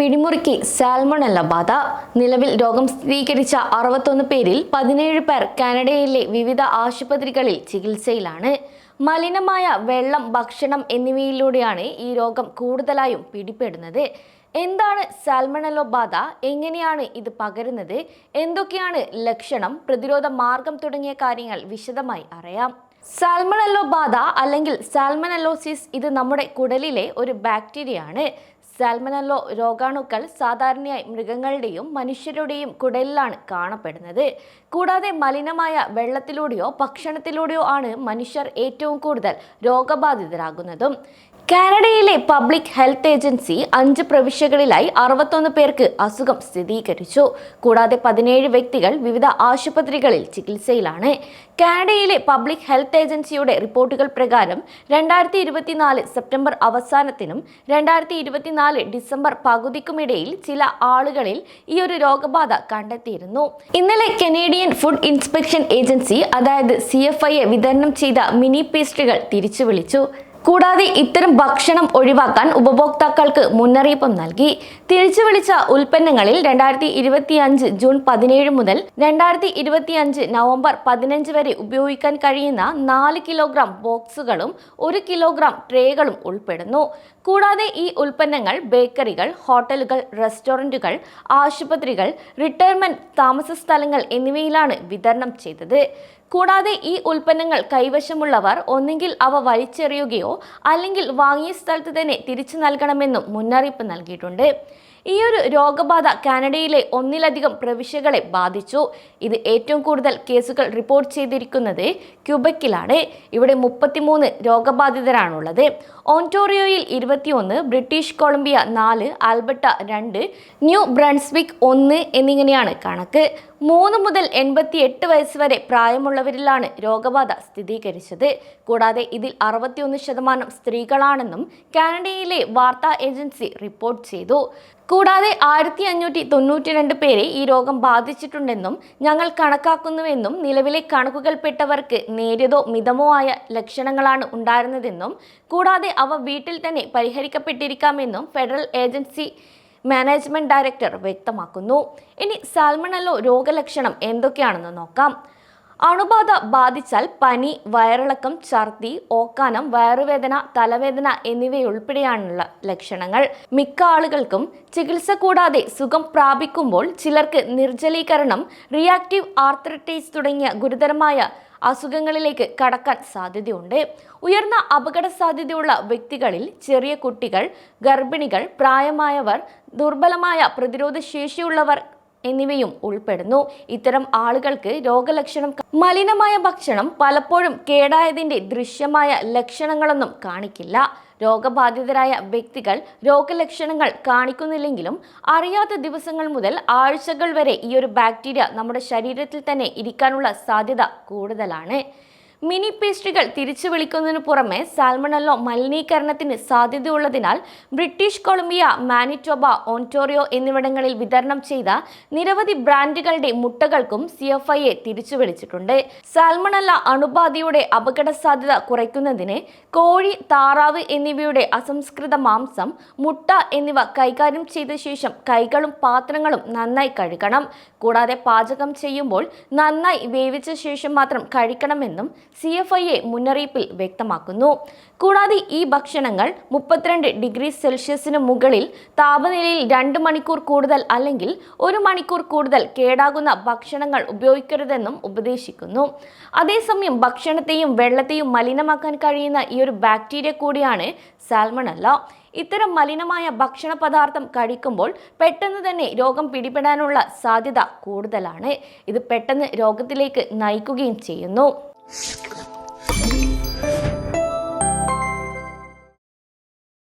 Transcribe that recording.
പിടിമുറുക്കി സാൽമണല്ല ബാധ. നിലവിൽ രോഗം സ്ഥിരീകരിച്ച അറുപത്തൊന്ന് പേരിൽ പതിനേഴ് പേർ കാനഡയിലെ വിവിധ ആശുപത്രികളിൽ ചികിത്സയിലാണ്. മലിനമായ വെള്ളം ഭക്ഷണം എന്നിവയിലൂടെയാണ് ഈ രോഗം കൂടുതലായും പിടിപെടുന്നത്. എന്താണ് സാൽമണലോ ബാധ? എങ്ങനെയാണ് ഇത് പകരുന്നത്? എന്തൊക്കെയാണ് ലക്ഷണം? പ്രതിരോധ മാർഗം തുടങ്ങിയ കാര്യങ്ങൾ വിശദമായി അറിയാം. സാൽമണല്ലോ ബാധ അല്ലെങ്കിൽ സാൽമണലോസിസ് ഇത് നമ്മുടെ കുടലിലെ ഒരു ബാക്ടീരിയയാണ് സാൽമണല്ലോ രോഗാണുക്കൾ സാധാരണയായി മൃഗങ്ങളുടെയും മനുഷ്യരുടെയും കുടലിലാണ് കാണപ്പെടുന്നത്. കൂടാതെ മലിനമായ വെള്ളത്തിലൂടെയോ ഭക്ഷണത്തിലൂടെയോ ആണ് മനുഷ്യർ ഏറ്റവും കൂടുതൽ രോഗബാധിതരാകുന്നതും. കാനഡയിലെ പബ്ലിക് ഹെൽത്ത് ഏജൻസി അഞ്ച് പ്രവിശ്യകളിലായി അറുപത്തൊന്ന് പേർക്ക് അസുഖം സ്ഥിരീകരിച്ചു. കൂടാതെ പതിനേഴ് വ്യക്തികൾ വിവിധ ആശുപത്രികളിൽ ചികിത്സയിലാണ്. കാനഡയിലെ പബ്ലിക് ഹെൽത്ത് ഏജൻസിയുടെ റിപ്പോർട്ടുകൾ പ്രകാരം രണ്ടായിരത്തി സെപ്റ്റംബർ അവസാനത്തിനും രണ്ടായിരത്തി ഇരുപത്തിനാല് ഡിസംബർ പകുതിക്കുമിടയിൽ ചില ആളുകളിൽ ഈ ഒരു രോഗബാധ കണ്ടെത്തിയിരുന്നു. ഇന്നലെ കനേഡിയൻ ഫുഡ് ഇൻസ്പെക്ഷൻ ഏജൻസി അതായത് സി വിതരണം ചെയ്ത മിനി പേസ്റ്റുകൾ തിരിച്ചു വിളിച്ചു കൂടാതെ ഇത്തരം ഭക്ഷണം ഒഴിവാക്കാൻ ഉപഭോക്താക്കൾക്ക് മുന്നറിയിപ്പും നൽകി. തിരിച്ചു വിളിച്ച ഉൽപ്പന്നങ്ങളിൽ രണ്ടായിരത്തി ഇരുപത്തി അഞ്ച് ജൂൺ പതിനേഴ് മുതൽ രണ്ടായിരത്തി ഇരുപത്തി അഞ്ച് നവംബർ പതിനഞ്ച് വരെ ഉപയോഗിക്കാൻ കഴിയുന്ന നാല് കിലോഗ്രാം ബോക്സുകളും ഒരു കിലോഗ്രാം ട്രേകളും ഉൾപ്പെടുന്നു. കൂടാതെ ഈ ഉൽപ്പന്നങ്ങൾ ബേക്കറികൾ ഹോട്ടലുകൾ റെസ്റ്റോറന്റുകൾ ആശുപത്രികൾ റിട്ടയർമെന്റ് താമസ സ്ഥലങ്ങൾ എന്നിവയിലാണ് വിതരണം ചെയ്തത്. കൂടാതെ ഈ ഉൽപ്പന്നങ്ങൾ കൈവശമുള്ളവർ ഒന്നുകിൽ അവ വലിച്ചെറിയുകയോ അല്ലെങ്കിൽ വാങ്ങിയ സ്ഥലത്ത് തന്നെ തിരിച്ചു നൽകണമെന്നും മുന്നറിയിപ്പ് നൽകിയിട്ടുണ്ട്. ഈ ഒരു രോഗബാധ കാനഡയിലെ ഒന്നിലധികം പ്രവിശ്യകളെ ബാധിച്ചു. ഇത് ഏറ്റവും കൂടുതൽ കേസുകൾ റിപ്പോർട്ട് ചെയ്തിരിക്കുന്നത് ക്യൂബക്കിലാണ്. ഇവിടെ മുപ്പത്തിമൂന്ന് രോഗബാധിതരാണുള്ളത്. ഓൺടോറിയോയിൽ ഇരുപത്തിയൊന്ന് ബ്രിട്ടീഷ് കൊളംബിയ നാല് ആൽബർട്ട രണ്ട് ന്യൂ ബ്രൺസ്വിക് ഒന്ന് എന്നിങ്ങനെയാണ് കണക്ക്. മൂന്ന് മുതൽ എൺപത്തി എട്ട് വയസ്സ് വരെ പ്രായമുള്ളവരിലാണ് രോഗബാധ സ്ഥിരീകരിച്ചത്. കൂടാതെ ഇതിൽ അറുപത്തിയൊന്ന് ശതമാനം സ്ത്രീകളാണെന്നും കാനഡയിലെ വാർത്താ ഏജൻസി റിപ്പോർട്ട് ചെയ്തു. കൂടാതെ ആയിരത്തി അഞ്ഞൂറ്റി തൊണ്ണൂറ്റി രണ്ട് പേരെ ഈ രോഗം ബാധിച്ചിട്ടുണ്ടെന്നും ഞങ്ങൾ കണക്കാക്കുന്നുവെന്നും നിലവിലെ കണക്കുകൾ കണക്കുകൾപ്പെട്ടവർക്ക് നേരിയതോ മിതമോ ആയ ലക്ഷണങ്ങളാണ് ഉണ്ടായിരുന്നതെന്നും കൂടാതെ അവ വീട്ടിൽ തന്നെ പരിഹരിക്കപ്പെട്ടിരിക്കാമെന്നും ഫെഡറൽ ഏജൻസി മാനേജ്മെന്റ് ഡയറക്ടർ വ്യക്തമാക്കുന്നു. ഇനി സാൽമണല്ലോ രോഗലക്ഷണം എന്തൊക്കെയാണെന്ന് നോക്കാം. അണുബാധ ബാധിച്ചാൽ പനി വയറിളക്കം ഛർദി ഓക്കാനം വയറുവേദന തലവേദന എന്നിവയുൾപ്പെടെയാണുള്ള ലക്ഷണങ്ങൾ. മിക്ക ആളുകൾക്കും ചികിത്സ കൂടാതെ സുഖം പ്രാപിക്കുമ്പോൾ ചിലർക്ക് നിർജലീകരണം റിയാക്റ്റീവ് ആർത്രൈറ്റിസ് തുടങ്ങിയ ഗുരുതരമായ അസുഖങ്ങളിലേക്ക് കടക്കാൻ സാധ്യതയുണ്ട്. ഉയർന്ന അപകട സാധ്യതയുള്ള വ്യക്തികളിൽ ചെറിയ കുട്ടികൾ ഗർഭിണികൾ പ്രായമായവർ ദുർബലമായ പ്രതിരോധ ശേഷിയുള്ളവർ എന്നിവയും ഉൾപ്പെടുന്നു. ഇത്തരം ആളുകൾക്ക് രോഗലക്ഷണം മലിനമായ ഭക്ഷണം പലപ്പോഴും കേടായതിന്റെ ദൃശ്യമായ ലക്ഷണങ്ങളൊന്നും കാണിക്കില്ല. രോഗബാധിതരായ വ്യക്തികൾ രോഗലക്ഷണങ്ങൾ കാണിക്കുന്നില്ലെങ്കിലും അറിയാത്ത ദിവസങ്ങൾ മുതൽ ആഴ്ചകൾ വരെ ഈ ഒരു ബാക്ടീരിയ നമ്മുടെ ശരീരത്തിൽ തന്നെ ഇരിക്കാനുള്ള സാധ്യത കൂടുതലാണ്. മിനി പേസ്ട്രികൾ തിരിച്ചു വിളിക്കുന്നതിന് പുറമെ സാൽമണല്ലോ മലിനീകരണത്തിന് സാധ്യതയുള്ളതിനാൽ ബ്രിട്ടീഷ് കൊളംബിയ മാനിറ്റോബ ഓൺറ്റോറിയോ എന്നിവിടങ്ങളിൽ വിതരണം ചെയ്ത നിരവധി ബ്രാൻഡുകളുടെ മുട്ടകൾക്കും സി എഫ് ഐ എ തിരിച്ചു വിളിച്ചിട്ടുണ്ട്. സാൽമണല്ല അണുബാധയുടെ അപകട സാധ്യത കുറയ്ക്കുന്നതിന് കോഴി താറാവ് എന്നിവയുടെ അസംസ്കൃത മാംസം മുട്ട എന്നിവ കൈകാര്യം ചെയ്ത ശേഷം കൈകളും പാത്രങ്ങളും നന്നായി കഴുകണം. കൂടാതെ പാചകം ചെയ്യുമ്പോൾ നന്നായി വേവിച്ച ശേഷം മാത്രം കഴിക്കണമെന്നും സി എഫ് ഐ എ മുന്നറിയിപ്പിൽ വ്യക്തമാക്കുന്നു. കൂടാതെ ഈ ഭക്ഷണങ്ങൾ മുപ്പത്തിരണ്ട് ഡിഗ്രി സെൽഷ്യസിന് മുകളിൽ താപനിലയിൽ രണ്ട് മണിക്കൂർ കൂടുതൽ അല്ലെങ്കിൽ ഒരു മണിക്കൂർ കൂടുതൽ കേടാകുന്ന ഭക്ഷണങ്ങൾ ഉപയോഗിക്കരുതെന്നും ഉപദേശിക്കുന്നു. അതേസമയം ഭക്ഷണത്തെയും വെള്ളത്തെയും മലിനമാക്കാൻ കഴിയുന്ന ഈ ഒരു ബാക്ടീരിയ കൂടിയാണ് സാൽമണല്ല ഇത്തരം മലിനമായ ഭക്ഷണ പദാർത്ഥം കഴിക്കുമ്പോൾ പെട്ടെന്ന് തന്നെ രോഗം പിടിപെടാനുള്ള സാധ്യത കൂടുതലാണ്. ഇത് പെട്ടെന്ന് രോഗത്തിലേക്ക് നയിക്കുകയും ചെയ്യുന്നു. Skip.